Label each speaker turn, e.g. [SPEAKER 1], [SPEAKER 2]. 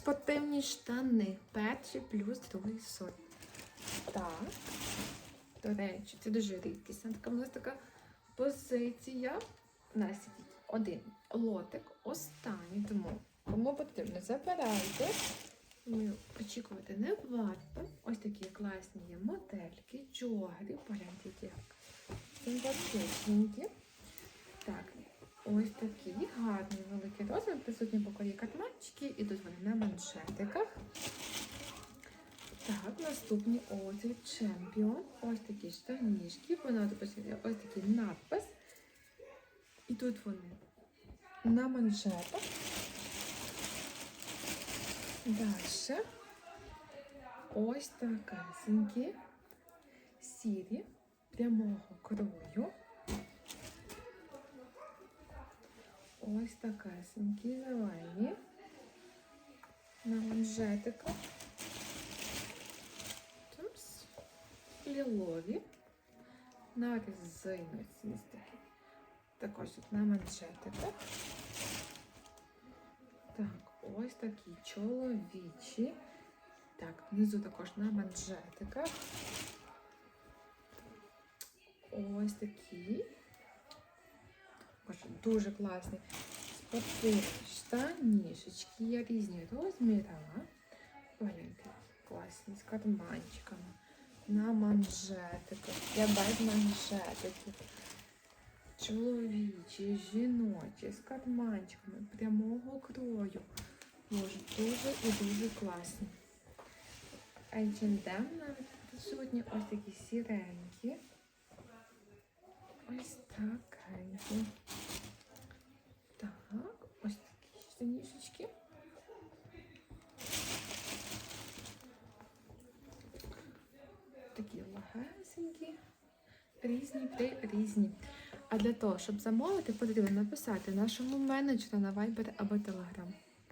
[SPEAKER 1] спортивні штани. Перший плюс другий сорт. Так. До речі, це дуже рідкісна така в така позиція. У нас один лотик, останній, тому кому потрібно, забирайте. Очікувати не варто. Ось такі класні є модельки, які як симпатичненькі. Ось такі гарні великі розмір, присутні бокові карманчики, ідуть вони на маншетиках. Так, наступні оці чемпіон. Ось такі штанішки, понад ось такий надпис. І тут вони на манжетах. Далі. Ось такесенькі, сірі, прямого крою. Ось такесенькі, зелені. На манжетиках. Тумс. Лілові. На резиночці ось такі. Також тут на манжетиках. Так, ось такі чоловічі. Так, внизу також на манжетиках. Ось такі. Дуже класні спортивні штанішечки. Є різні розміри. Погляньте, класні з карманчиками. На манжетиках. Я без манжетиків. Чоловічі, жіночі, з карманчиками, прямого крою. Боже, дуже і дуже класні. H&M навіть присутні ось такі сіренькі. Ось такенькі. Так, ось штанішечки. Такі легесенькі. Різні різні. А для того, щоб замовити, потрібно написати нашому менеджеру на Viber або Telegram.